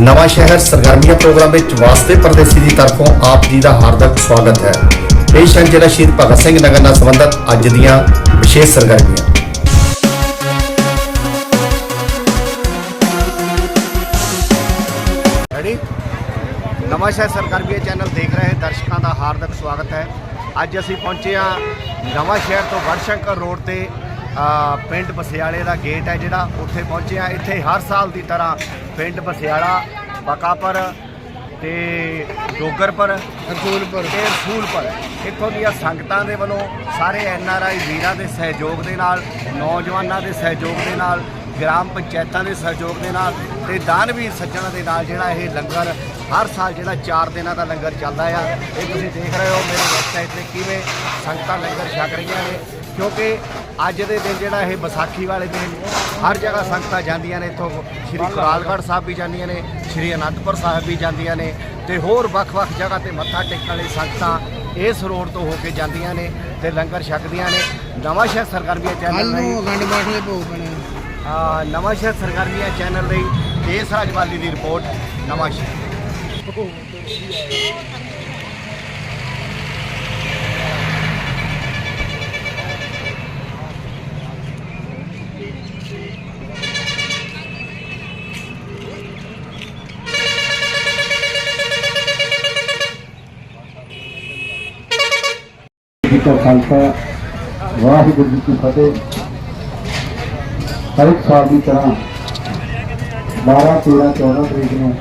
ਨਵਾਂ ਸ਼ਹਿਰ ਸਰਗਰਮੀਆਂ ਪ੍ਰੋਗਰਾਮ ਵਿੱਚ ਵਾਸਤੇ ਪਰਦੇਸੀ ਦੀ ਤਰਫੋਂ ਆਪ ਜੀ ਦਾ ਹਾਰਦਿਕ ਸਵਾਗਤ ਹੈ। ਪੇਸ਼ ਹਨ ਜਿਹੜਾ ਸ਼ਹੀਦ ਭਗਤ ਸਿੰਘ ਨਗਰ ਨਾਲ ਸੰਬੰਧਿਤ ਅੱਜ ਦੀਆਂ ਵਿਸ਼ੇਸ਼ ਸਰਗਰਮੀਆਂ। ਰੈਡੀ ਨਵਾਂ ਸ਼ਹਿਰ ਸਰਕਾਰੀ ਚੈਨਲ ਦੇਖ ਰਹੇ ਦਰਸ਼ਕਾਂ ਦਾ ਹਾਰਦਿਕ ਸਵਾਗਤ ਹੈ। ਅੱਜ ਅਸੀਂ ਪਹੁੰਚੇ ਹਾਂ ਨਵਾਂ ਸ਼ਹਿਰ ਤੋਂ ਵੜਸ਼ੰਕਰ ਰੋਡ ਤੇ ਪਿੰਡ ਬਸਿਆਲੇ ਦਾ ਗੇਟ ਹੈ ਜਿਹੜਾ ਉੱਥੇ ਪਹੁੰਚੇ ਹਾਂ। ਇੱਥੇ ਹਰ ਸਾਲ ਦੀ ਤਰ੍ਹਾਂ ਪਿੰਡ ਬਸਿਆਲਾ ਬਕਾਪਰ ਤੇ ਡੋਗਰਪੁਰ ਰਸੂਲਪੁਰ। ਤੇ ਰਸੂਲਪੁਰ। ਇੱਥੋਂ ਦੀਆਂ ਸੰਗਤਾਂ ਦੇ ਵੱਲੋਂ ਸਾਰੇ ਐਨ ਆਰ ਆਈ ਵੀਰਾਂ ਦੇ ਸਹਿਯੋਗ ਦੇ ਨਾਲ ਨੌਜਵਾਨਾਂ ਦੇ ਸਹਿਯੋਗ ਦੇ ਨਾਲ ਗ੍ਰਾਮ ਪੰਚਾਇਤਾਂ ਦੇ ਸਹਿਯੋਗ ਦੇ ਨਾਲ ਤੇ ਦਾਨਵੀਰ ਸੱਜਣਾਂ ਦੇ ਨਾਲ ਜਿਹੜਾ ਇਹ ਲੰਗਰ ਹਰ ਸਾਲ ਜਿਹੜਾ 4 ਦਿਨਾਂ ਦਾ ਲੰਗਰ ਚੱਲਦਾ ਆ। ਇਹ ਤੁਸੀਂ ਦੇਖ ਰਹੇ ਹੋ ਮੇਰੇ ਵੈਬਸਾਈਟ ਤੇ ਕਿਵੇਂ ਸੰਗਤਾਂ ਲੰਗਰ ਛਕ ਰਹੀਆਂ ਨੇ। ਕਿਉਂਕਿ ਅੱਜ ਦੇ ਦਿਨ ਜਿਹੜਾ ਇਹ ਵਿਸਾਖੀ ਵਾਲੇ ਦਿਨ ਹਰ ਜਗ੍ਹਾ ਸੰਗਤਾਂ ਜਾਂਦੀਆਂ ਨੇ ਇੱਥੋਂ ਸ਼੍ਰੀ ਕੁਰਾਲਗੜ੍ਹ ਸਾਹਿਬ ਵੀ ਜਾਂਦੀਆਂ ਨੇ ਸ਼੍ਰੀ ਅਨੰਦਪੁਰ ਸਾਹਿਬ ਵੀ ਜਾਂਦੀਆਂ ਨੇ ਤੇ ਹੋਰ ਵੱਖ-ਵੱਖ ਜਗ੍ਹਾ ਤੇ ਮੱਥਾ ਟੇਕਣ ਲਈ ਸੰਗਤਾਂ ਇਸ ਰੋਡ ਤੋਂ ਹੋ ਕੇ ਜਾਂਦੀਆਂ ਨੇ ਤੇ ਲੰਗਰ ਛਕਦੀਆਂ ਨੇ। ਨਵਾਂ ਸ਼ਹਿਰ ਸਰਕਾਰੀਆ ਚੈਨਲ ਲਈ ਅਖੰਡ ਪਾਠ ਦੇ ਭੋਗ ਅਹ ਨਵਾਂ ਸ਼ਹਿਰ ਸਰਕਾਰੀਆ ਚੈਨਲ ਲਈ ਦੇਸ ਰਾਜਵਾਲੀ ਦੀ ਰਿਪੋਰਟ ਨਵਾਂ ਸ਼ਹਿਰ। ਜੀ ਕਾ ਖਾਲਸਾ, ਵਾਹਿਗੁਰੂ ਜੀ ਕੀ ਫਤਿਹ। ਹਰ ਇੱਕ ਸਾਲ ਦੀ ਤਰ੍ਹਾਂ 12 13 14 ਤਰੀਕ ਨੂੰ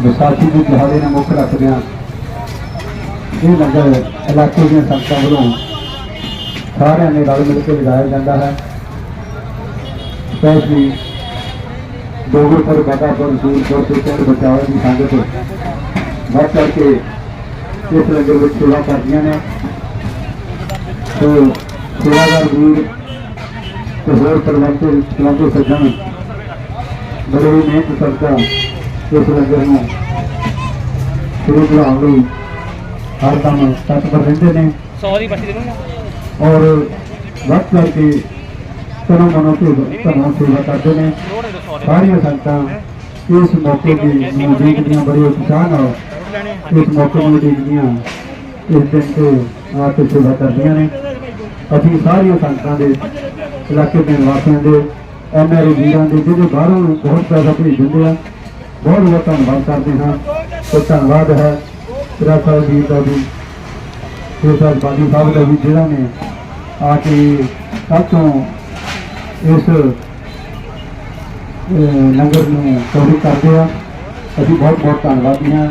ਵਿਸਾਖੀ ਦੇ ਦਿਹਾੜੇ ਨੂੰ ਮੁੱਖ ਰੱਖਦਿਆਂ ਇਹ ਲੰਗਰ ਇਲਾਕੇ ਦੀਆਂ ਸੰਗਤਾਂ ਵੱਲੋਂ ਸਾਰਿਆਂ ਨੇ ਰਲ ਮਿਲ ਕੇ ਲਗਾਇਆ ਜਾਂਦਾ ਹੈ। ਸਪੈਸ਼ਲੀ ਦੋਗਰਪੁਰ ਬਾਦਾਪੁਰ ਸੂਰਪੁਰ ਤੇ ਪਿੰਡ ਬਚਾਵੇ ਦੀ ਸੰਗਤ ਵੱਧ ਚੜ੍ਹ ਕੇ ਇਸ ਲੰਗਰ ਵਿੱਚ ਸੇਵਾ ਕਰਦੀਆਂ ਨੇ ਤੇ ਸੇਵਾਦਾਰ ਵੀਰ ਤੇ ਹੋਰ ਪਰਵੰਤੇ ਚਲਾਉਂਦੇ ਸੱਜਣ ਬੜੇ ਹੀ ਮਿਹਨਤ ਕਰਦਾ ਇਸ ਲੰਗਰ ਨੂੰ ਸ਼ੁਰੂ ਕਰਾਉਣ ਲਈ ਹਰ ਦਮ ਤਤਪਰ ਰਹਿੰਦੇ ਨੇ ਸੌਰੀ ਬੱਚੀ ਦੇ ਨੂੰ ਔਰ ਵੱਧ ਚੜ੍ਹ ਕੇ ਤਨੋਂ ਮਨੋਂ ਤੇ ਧਰਮ ਸੇਵਾ ਕਰਦੇ ਨੇ ਲੋੜ ਦੇ ਸੌਰੀ ਸਾਰੀਆਂ ਸੰਗਤਾਂ ਇਸ ਮੌਕੇ ਦੀ ਨੂੰ ਦੇਖਦੀਆਂ ਬੜੇ ਉਤਸ਼ਾਹ ਨਾਲ ਇਸ ਮੌਕੇ ਨੂੰ ਜਿਹੜੀਆਂ ਇਸ ਦਿਨ ਤੇ ਆ ਕੇ ਸੇਵਾ ਕਰਦੀਆਂ ਨੇ। ਅਸੀਂ ਸਾਰੀਆਂ ਸੰਗਤਾਂ ਦੇ ਇਲਾਕੇ ਦੇ ਨਿਵਾਸੀਆਂ ਦੇ ਐਨਆਰਏ ਵੀਰਾਂ ਦੇ ਜਿਹੜੇ ਬਾਹਰੋਂ ਬਹੁਤ ਪੈਸਾ ਭੇਜ ਦਿੰਦੇ ਆ। ਬਹੁਤ ਬਹੁਤ ਧੰਨਵਾਦ ਕਰਦੇ ਹਾਂ। ਤੇ ਧੰਨਵਾਦ ਹੈ ਤੇਰਾ ਸਾਹਿਬ ਜੀ ਦਾ ਵੀ ਤੇ ਸਾਹਿਬ ਬਾਦੀ ਸਾਹਿਬ ਦਾ ਵੀ, ਜਿਹੜਾ ਨੇ ਆ ਕੇ ਸਭ ਤੋਂ ਇਸ ਲੰਗਰ ਨੂੰ ਚੌੜੀ ਕਰਦੇ ਆ। ਅਸੀਂ ਬਹੁਤ ਬਹੁਤ ਧੰਨਵਾਦੀ ਹਾਂ।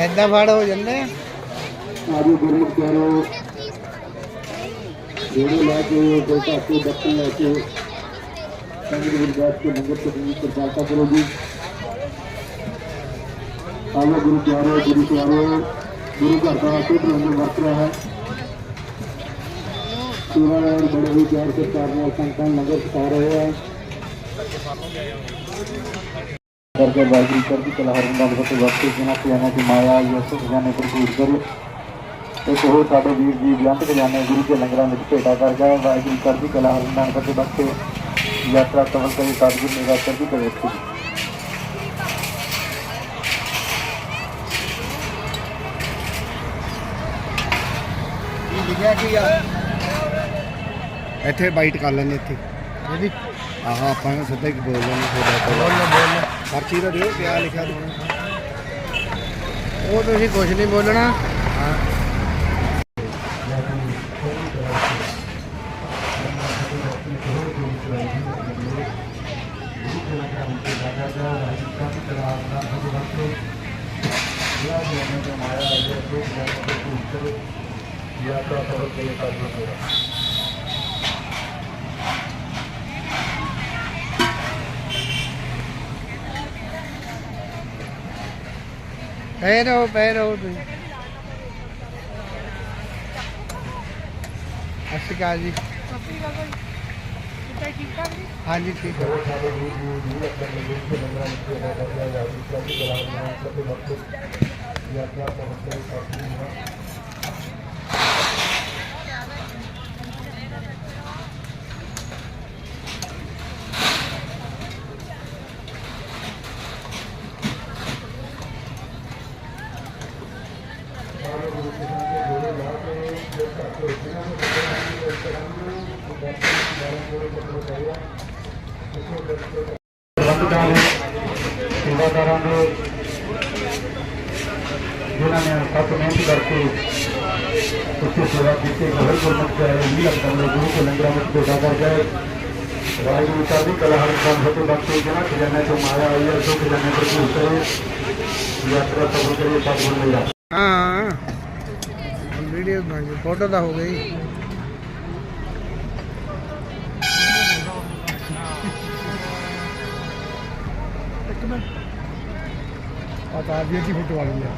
ਐਦਾਂ ਫੜ ਹੋ ਜਾਂਦੇ ਆ? ਆਜੋ ਗੁਰਮੁਖ ਪਿਆਰੋ ਜਿਹੜੇ ਲੈ ਕੇ ਕੋਈ ਧਾਤੂ ਬੱਤੀ ਲੈ ਕੇ ਸੰਗਤ ਗੁਰਦਾਸ ਕੇ ਨਗਰ ਤੋਂ ਦੀ ਕਿਰਪਾਲਤਾ ਕਰੋ ਜੀ। ਆਲੋ ਗੁਰੂ ਪਿਆਰੋ ਗੁਰੂ ਪਿਆਰੋ। ਗੁਰੂ ਘਰ ਦਾ ਸ਼ੁਭ ਰੰਗ ਵਰਤ ਰਿਹਾ ਹੈ। ਸੇਵਾਦਾਰ ਬੜੇ ਹੀ ਪਿਆਰ ਸਤਿਕਾਰ ਨਾਲ ਸੰਤਾਂ ਨਗਰ ਸਿਖਾ ਰਹੇ ਹੈ। ਕਰਕੇ ਵਾਹਿਗੁਰੂ ਚੜ੍ਹਦੀ ਕਲਾ ਹਰਿ ਨਾਮ ਫਤਿਹ ਵਰਤੇ ਜਿਨ੍ਹਾਂ ਪਿਆਰਿਆਂ ਦੀ ਮਾਇਆ ਯਸ ਖਜ਼ਾਨੇ ਭਰਪੂਰ ਕਰੋ ਇੱਕ ਹੋਰ ਸਾਡੇ ਵੀਰ ਜੀ ਬੇਅੰਤ ਖਜ਼ਾਨੇ ਗੁਰੂ ਕੇ ਲੰਗਰਾਂ ਵਿੱਚ ਭੇਟਾ ਕਰ ਗਿਆ ਵਾਹਿਗੁਰੂ ਚੜ੍ਹਦੀ ਕਲਾ ਹਰਿ ਨਾਮ ਫਤਿਹ ਬਖਸ਼ੇ ਯਾਤਰਾ ਕਵਲ ਕਰੀ ਸਾਧੂ ਨਿਗਾਹ ਚੜ੍ਹਦੀ ਕਲਾ ਰੱਖੋ ਲਿਖਿਆ ਕੀ ਆ? ਇੱਥੇ ਬਾਈਟ ਕਰ ਲੈਣੇ ਇੱਥੇ। ਇਹਦੀ ਆਹ ਆਪਾਂ ਨੂੰ ਸਿੱਧਾ ਹੀ ਬੋਲ ਲੈਣੇ ਤੁਹਾਡਾ ਬੋਲ ਬੋਲ ਪਰਚੀ ਦਾ ਦਿਓ ਕਿਆ ਲਿਖਿਆ ਤੁਹਾਨੂੰ ਉਹ ਤੁਸੀਂ ਕੁਝ ਨਹੀਂ ਬੋਲਣਾ। ਯਾਤਰਾ ਸਫਲ ਕੇ ਲਈ ਸਾਧੂ ਹੋਇਆ ਪੈ ਰਹੋ ਪੈ ਰਹੋ ਤੁਸੀਂ ਸਤਿ ਸ਼੍ਰੀ ਅਕਾਲ ਜੀ। ਹਾਂਜੀ, ਠੀਕ ਹੈ ਸਾਡੇ ਵੀਰ ਜੀ ਜੀ ਆਪਣੇ ਲਈ ਕੇ ਲੰਗਰਾਂ ਵਿੱਚ ਸੇਵਾ ਕਰਦਾ ਹੈ ਜੀ ਪ੍ਰਤੀ ਕਲਾਮ ਪ੍ਰਤੀ ਵਕਤ ਯਾਤਰਾ ਸਫਲ ਕੇ ਲਈ ਸਾਧੂ ਹੋਇਆ ਪ੍ਰਬੰਧਕਾਂ ਨੇ, ਸੇਵਾਦਾਰਾਂ ਨੇ, ਜਿਨ੍ਹਾਂ ਨੇ ਸਭ ਮਿਹਨਤ ਕਰਕੇ ਉੱਥੇ ਸੇਵਾ ਕੀਤੀ, ਹਰ ਗੁਰਮਤਿ ਚਾਹੇ ਵੀ ਲੱਗਦਾ ਹੈ, ਗੁਰੂ ਕੇ ਲੰਗਰਾਂ ਵਿੱਚ ਭੇਟਾ ਕਰ ਜਾਏ। ਵਾਹਿਗੁਰੂ ਚੜ੍ਹਦੀ ਕਲਾ ਹਰ ਕੰਮ ਫਤਿਹ। ਬਖਸ਼ੇ ਜਿਹਨਾਂ ਖਜ਼ਾਨੇ ਤੋਂ ਮਾਇਆ ਆਈ ਹੈ, ਸੋ ਖਜ਼ਾਨੇ ਭਰਪੂਰ ਕਰੇ। ਯਾਤਰਾ ਸਫਲ ਕਰੇ, ਸਤਿਗੁਰ ਮੇਰਾ। ਹਾਂ। ਵੀਡੀਓ ਬਣ ਗਈ ਫੋਟੋ ਦਾ ਹੋ ਗਈ। ਪਤਾ ਵੀ ਦੀ ਫੋਟੋ ਆ ਗਈ ਆ।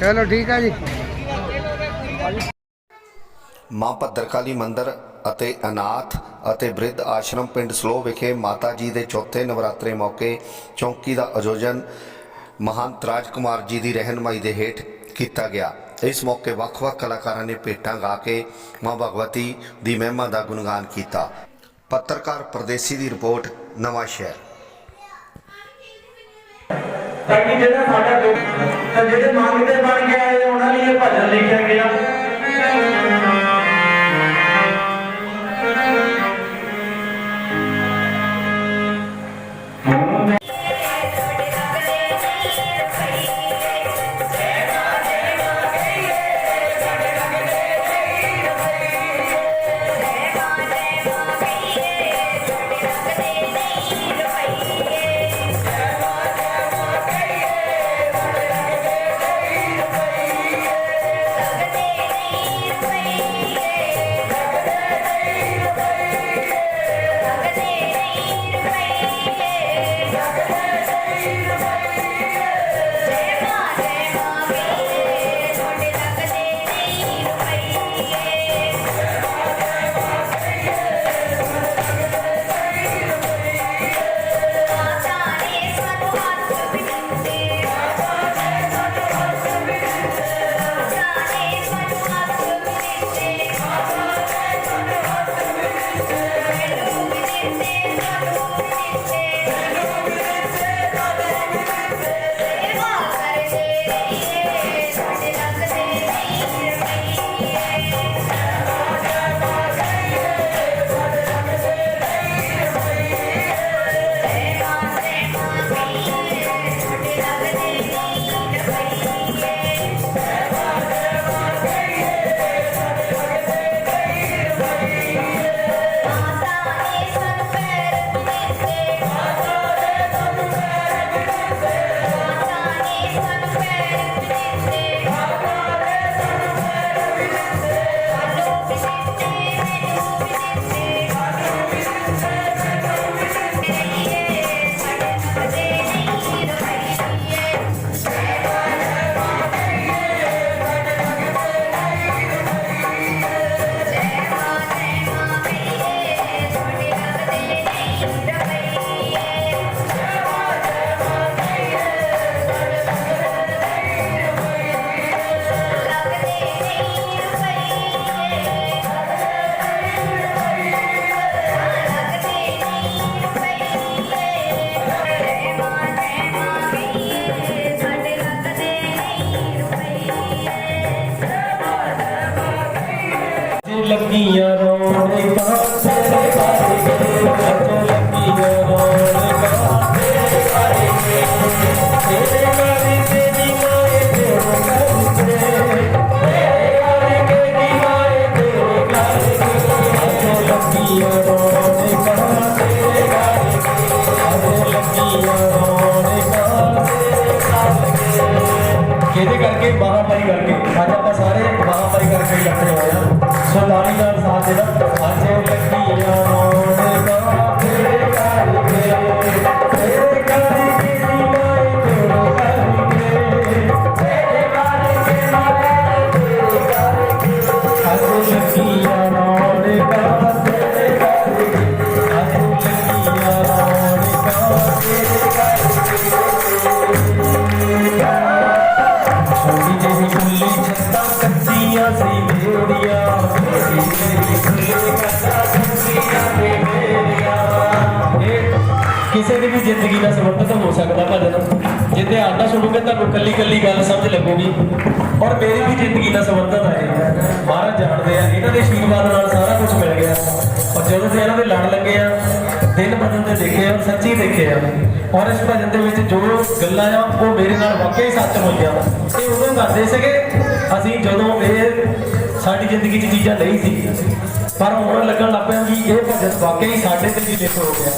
ਚਲੋ ਠੀਕ ਆ ਜੀ। ਮਾਂ ਭੱਦਰਕਾਲੀ ਮੰਦਿਰ ਅਤੇ ਅਨਾਥ ਅਤੇ ਬ੍ਰਿਧ ਆਸ਼ਰਮ ਪਿੰਡ ਸਲੋ ਵਿਖੇ ਮਾਤਾ ਜੀ ਦੇ ਚੌਥੇ ਨਵਰਾਤਰੇ ਮੌਕੇ ਚੌਂਕੀ ਦਾ ਆਯੋਜਨ ਮਹੰਤ ਰਾਜ ਕੁਮਾਰ ਜੀ ਦੀ ਰਹਿਨਮਾਈ ਦੇ ਹੇਠ ਕੀਤਾ ਗਿਆ। ਇਸ ਮੌਕੇ ਵੱਖ-ਵੱਖ ਕਲਾਕਾਰਾਂ ਨੇ ਭੇਟਾਂ ਗਾ ਕੇ ਮਾਂ ਭਗਵਤੀ ਦੀ ਮਹਿਮਾ ਦਾ ਗੁਣਗਾਨ ਕੀਤਾ। ਪੱਤਰਕਾਰ ਪਰਦੇਸੀ ਦੀ ਰਿਪੋਰਟ, ਨਵਾਂ ਸ਼ਹਿਰ। ਤਾਂ ਕਿ ਜਿਹੜਾ ਸਾਡਾ ਤਾਂ ਜਿਹੜੇ ਮੰਗਦੇ ਬਣ ਗਿਆ ਆਏ ਉਹਨਾਂ ਲਈ ਇਹ ਭਜਨ ਲਿਖਿਆ ਗਿਆ। ਲੱਗੀਆਂ ਰੌਣਕਾਂ ਤੇਰੇ ਘਰ ਗਏ ਅੱਜ ਲੱਗੀਆਂ ਰੌਣਕਾਂ ਤੇਰੇ ਘਰ ਗਏ ਤੇਰੇ ਘਰ ਤੇਰੀ ਮਾਏ ਤੇਰੇ ਘਰ ਗਏ ਅੱਜ ਲੱਗੀਆਂ ਰੌਣਕਾਂ ਤੇਰੇ ਘਰ ਕਰਕੇ ਮਹਾਮਾਰੀ ਕਰਕੇ ਤੁਹਾਨੂੰ ਗੱਲ ਸਮਝ ਲੱਗੂਗੀ। ਔਰ ਮੇਰੀ ਵੀ ਜ਼ਿੰਦਗੀ ਨਾਲ ਸੰਬੰਧਿਤ ਹੈ ਮਹਾਰਾਜ ਜਾਣਦੇ ਆ, ਇਹਨਾਂ ਦੇ ਆਸ਼ੀਰਵਾਦ ਨਾਲ ਸਾਰਾ ਕੁਝ ਮਿਲ ਗਿਆ। ਔਰ ਜਦੋਂ ਤੇ ਇਹਨਾਂ ਦੇ ਲੜ ਲੱਗੇ ਆ, ਦਿਨ ਬਦਲਦੇ ਦੇਖੇ ਔਰ ਸੱਚੀ ਦੇਖੇ ਆ ਔਰ ਇਸ ਭਜਨ ਦੇ ਵਿੱਚ ਜੋ ਗੱਲਾਂ ਆ, ਉਹ ਮੇਰੇ ਨਾਲ ਵਾਕਈ ਸੱਚ ਹੋਈਆਂ। ਇਹ ਉਦੋਂ ਕਰਦੇ ਸੀਗੇ, ਅਸੀਂ ਜਦੋਂ ਇਹ ਸਾਡੀ ਜ਼ਿੰਦਗੀ 'ਚ ਚੀਜ਼ਾਂ ਨਹੀਂ ਸੀ। ਪਰ ਹੁਣ ਲੱਗਣ ਲੱਗ ਪਿਆ ਵੀ ਇਹ ਭਜਨ ਵਾਕਈ ਸਾਡੇ ਤੇ ਵੀ ਲਿਖ ਹੋ ਗਿਆ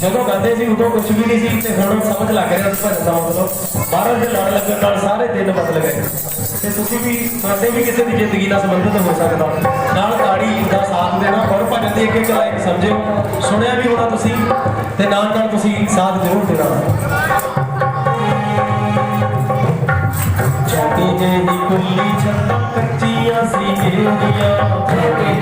ਜਦੋਂ ਗਾਉਂਦੇ ਸੀ ਉਦੋਂ ਕੁਝ ਵੀ ਨਹੀਂ ਸੀ ਤੇ ਹੁਣ ਸਮਝ ਲੱਗ ਰਿਹਾ ਉਸ ਭਜਨ ਦਾ ਮਤਲਬ। ਮਹਾਰਾਜ ਦੇ ਲੜ ਲੱਗਣ ਨਾਲ ਸਾਰੇ ਦਿਨ ਬਦਲ ਗਏ। ਤੇ ਤੁਸੀਂ ਵੀ ਤੁਹਾਡੇ ਵੀ ਕਿਸੇ ਦੀ ਜ਼ਿੰਦਗੀ ਨਾਲ ਸੰਬੰਧਿਤ ਹੋ ਸਕਦਾ। ਨਾਲ ਤਾੜੀ ਦਾ ਸਾਥ ਦੇਣਾ ਔਰ ਭਜਨ ਦੀ ਇੱਕ ਇੱਕ ਲਾਈਨ ਸਮਝਿਓ। ਸੁਣਿਆ ਵੀ ਹੋਣਾ ਤੁਸੀਂ, ਤੇ ਨਾਲ ਨਾਲ ਤੁਸੀਂ ਸਾਥ ਜ਼ਰੂਰ ਦੇਣਾ। ਛੋਟੀ ਜਿਹੀ ਕੁੱਲੀ ਛੱਤਾਂ ਕੱਚੀਆਂ ਸੀ ਮੇਰੀਆਂ ਛੋਟੀ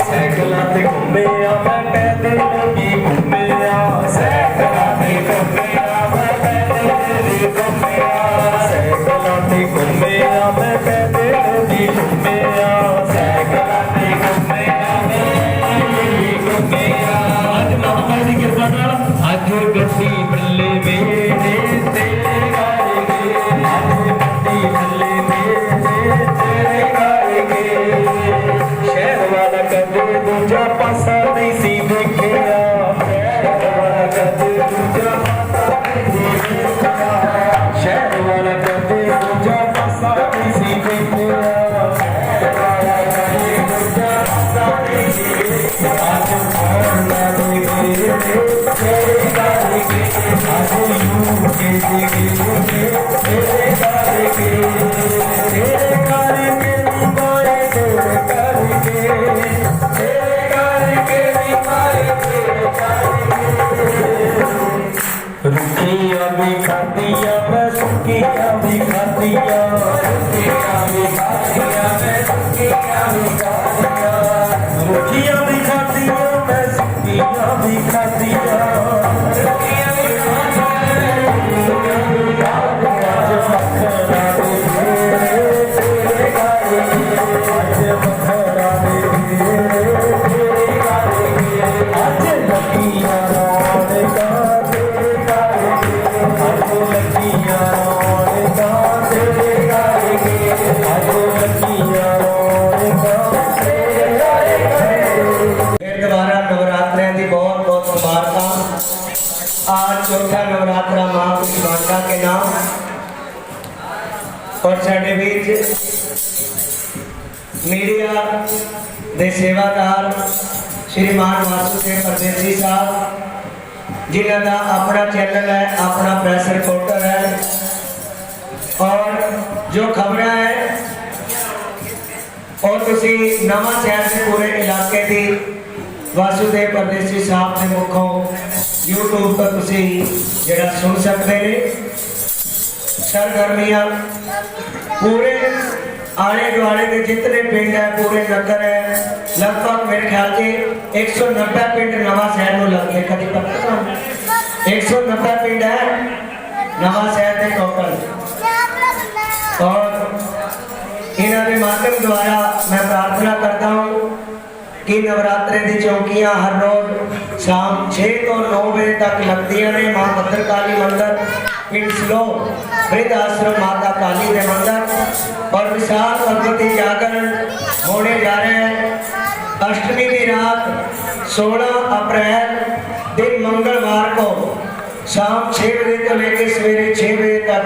ਸਾਈਕਲਾਂ ਤੇ ਘੁੰਮੇ ਮੈਂ ਪੈਦਲ ਯੂ ਕੇ ਜਿਨ੍ਹਾਂ ਦਾ ਆਪਣਾ ਚੈਨਲ ਹੈ, ਆਪਣਾ ਪ੍ਰੈਸ ਰਿਪੋਰਟਰ ਹੈ। ਔਰ ਜੋ ਖਬਰਾਂ ਹੈ ਔਰ ਤੁਸੀਂ ਨਵਾਂ ਸ਼ਹਿਰ ਦੇ ਪੂਰੇ ਇਲਾਕੇ ਦੀ ਵਾਸੂਦੇਵ ਪਰਦੇਸੀ ਸਾਹਿਬ ਦੇ ਮੁਖੋਂ YouTube ਤੋਂ ਤੁਸੀਂ ਜਿਹੜਾ ਸੁਣ ਸਕਦੇ ਨੇ। ਸਰਗਰਮੀਆਂ ਪੂਰੇ ਆਲੇ ਦੁਆਲੇ ਦੇ ਜਿੰਨੇ ਪਿੰਡ ਹੈ, ਪੂਰੇ ਨਗਰ ਹੈ। ਲਗਭਗ ਮੇਰੇ ਖਿਆਲ 'ਚ 190 ਪਿੰਡ ਨਵਾਂ ਸ਼ਹਿਰ ਨੂੰ ਲੱਗਦੇ ਕਦੀ ਪਤਾ ਤੁਹਾਨੂੰ? 190 ਪਿੰਡ ਹੈ, ਨਵਾਂ ਸ਼ਹਿਰ ਦੇ ਟੋਟਲ ਔਰ ਇਹਨਾਂ ਦੇ ਮਾਧਿਅਮ ਦੁਆਰਾ ਮੈਂ ਪ੍ਰਾਰਥਨਾ ਕਰਦਾ ਹਾਂ ਕਿ ਨਵਰਾਤਰੇ ਦੀ ਚੌਕੀਆਂ ਹਰ ਰੋਜ਼ ਸ਼ਾਮ 6 ਤੋਂ 9 ਵਜੇ ਤੱਕ ਲੱਗਦੀਆਂ ਨੇ। ਮਾਂ ਪੱਤਰਕਾਲੀ ਮੰਦਰ, ਪਿੰਡ ਸਲੋ ਬ੍ਰਿਧ ਆਸ਼ਰਮ, ਮਾਤਾ ਕਾਲੀ ਦੇ ਮੰਦਰ। ਔਰ ਵਿਸ਼ਾਲ ਭਗਵਤੀ ਜਾਗਰਣ ਹੋਣੇ ਜਾ ਰਹੇ ਹੈ अष्टमी की रात 16 अप्रैल दिन मंगलवार को ਸ਼ਾਮ 6 ਵਜੇ ਤੋਂ ਲੈ ਕੇ ਸਵੇਰੇ 6 ਵਜੇ ਤੱਕ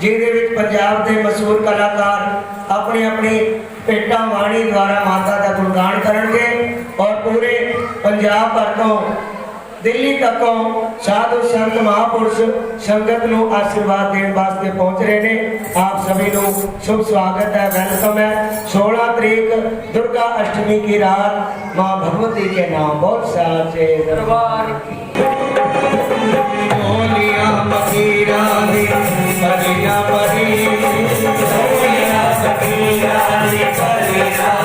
ਜਿਹਦੇ ਵਿੱਚ ਪੰਜਾਬ ਦੇ ਮਸ਼ਹੂਰ ਕਲਾਕਾਰ ਆਪਣੀ ਆਪਣੀ ਭੇਟਾਂ ਬਾਣੀ ਦੁਆਰਾ ਮਾਤਾ ਦਾ ਗੁਣਗਾਨ ਕਰਨਗੇ ਔਰ ਪੂਰੇ ਪੰਜਾਬ ਭਰ ਤੋਂ ਦਿੱਲੀ ਤੱਕੋਂ ਸਾਧੂ ਸੰਤ ਮਹਾਪੁਰਸ਼ ਸੰਗਤ ਨੂੰ ਆਸ਼ੀਰਵਾਦ ਦੇਣ ਵਾਸਤੇ ਪਹੁੰਚ ਰਹੇ ਨੇ। ਆਪ ਸਭੀ ਨੂੰ ਸ਼ੁਭ ਸਵਾਗਤ ਹੈ, ਵੈਲਕਮ ਹੈ। 16 ਤਰੀਕ, ਦੁਰਗਾ ਅਸ਼ਟਮੀ की रात माँ भगवती के नाम बहुत साचे दरबार की बोलिया मकीरा ने परिया परी बोलिया मकीरा ने परिया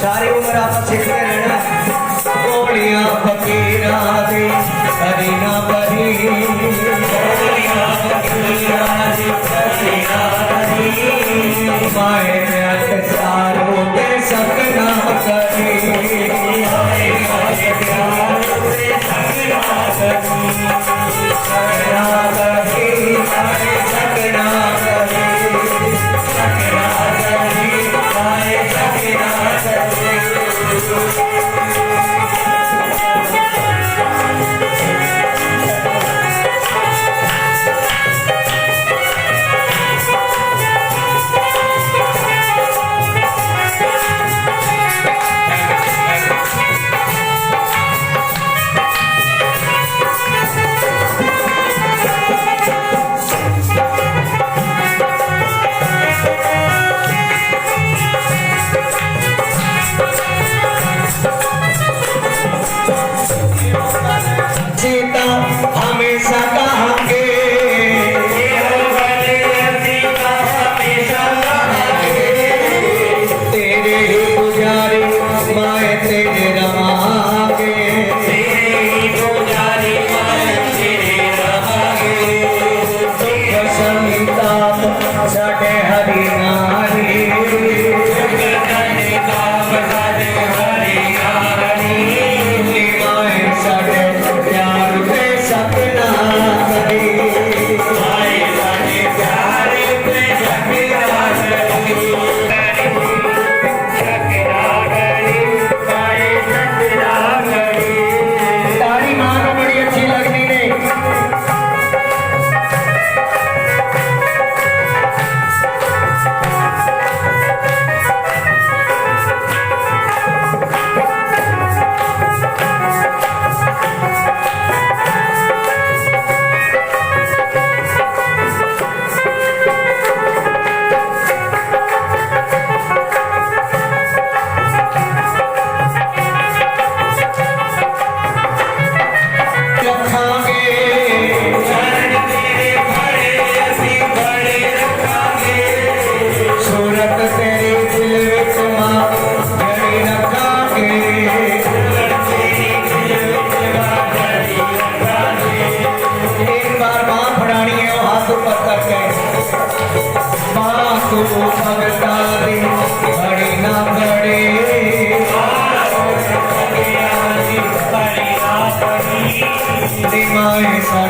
ਸਾਰੀ ਉਮਰ ਆਪ ਸਿੱਖਦੇ ਰਹਿਣਾ। ਗੋਲੀਆਂ ਫਕੀਰਾਂ ਦੇ ਹਰੀ ਨਾ ਬਰੀ ਗੋਲੀਆਂ ਫਕੀਰਾਂ ਦੇ ਹਰੀ ਨਾ ਬਰੀ ਮਾਏ ਮਿਆਟ ਸਾਰੋ ਤੇ ਸਕਣਾ ਕਰੀ। ਮਾਏ ਨਿਮਾਏ ਸਾਡੇ